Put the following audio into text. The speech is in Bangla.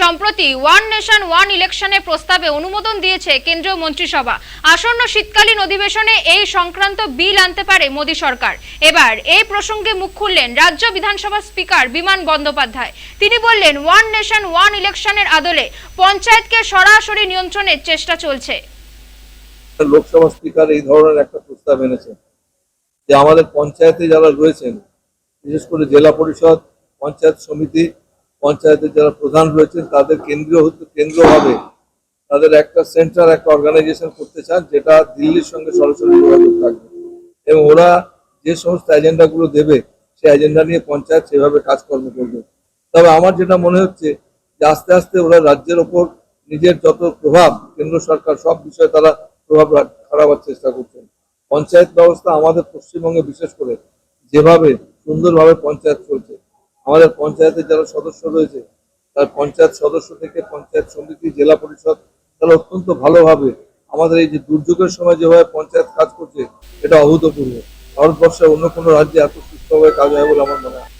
সম্প্রতি ওয়ান নেশন, ওয়ান ইলেকশনের প্রস্তাবে অনুমোদন দিয়েছে কেন্দ্রীয় মন্ত্রিসভা। আসন্ন শীতকালীন অধিবেশনে এই সংক্রান্ত বিল আনতে পারে মোদী সরকার। এবার এই প্রসঙ্গে মুখ খুললেন রাজ্য বিধানসভার স্পিকার বিমান বন্দ্যোপাধ্যায়। তিনি বললেন, ওয়ান নেশন, ওয়ান ইলেকশনের আদলে পঞ্চায়েতকে সরাসরি নিয়ন্ত্রণের চেষ্টা চলছে। লোকসভা স্পিকার এই ধরনের একটা প্রস্তাব এনেছেন যে আমাদের পঞ্চায়েতে যারা রয়েছেন, বিশেষ করে জেলা পরিষদ, পঞ্চায়েত সমিতি পঞ্চায়েতের যারা প্রধান রয়েছেন, তাদের কেন্দ্রীয় কেন্দ্রভাবে তাদের একটা সেন্টার, একটা অর্গানাইজেশন করতে চান, যেটা দিল্লির সঙ্গে সরাসরি যোগাযোগ থাকবে এবং ওরা যে সমস্ত এজেন্ডাগুলো দেবে, সেই এজেন্ডা নিয়ে পঞ্চায়েত সেভাবে কাজকর্ম করবে। তবে আমার যেটা মনে হচ্ছে, যে আস্তে আস্তে ওরা রাজ্যের ওপর নিজের যত প্রভাব, কেন্দ্র সরকার সব বিষয়ে তারা প্রভাব খারাবার চেষ্টা করছেন। পঞ্চায়েত ব্যবস্থা আমাদের পশ্চিমবঙ্গে বিশেষ করে যেভাবে সুন্দরভাবে পঞ্চায়েত চলছে আমাদের পঞ্চায়েতের যারা সদস্য রয়েছে, তার পঞ্চায়েত সদস্য থেকে পঞ্চায়েত সমিতি, জেলা পরিষদ তারা অত্যন্ত ভালোভাবে আমাদের এই যে দুর্যোগের সময় যেভাবে পঞ্চায়েত কাজ করছে, এটা অভূতপূর্ব ভারতবর্ষের অন্য কোনো রাজ্যে এত সুস্থভাবে কাজ হয় বলে আমার মনে হয়।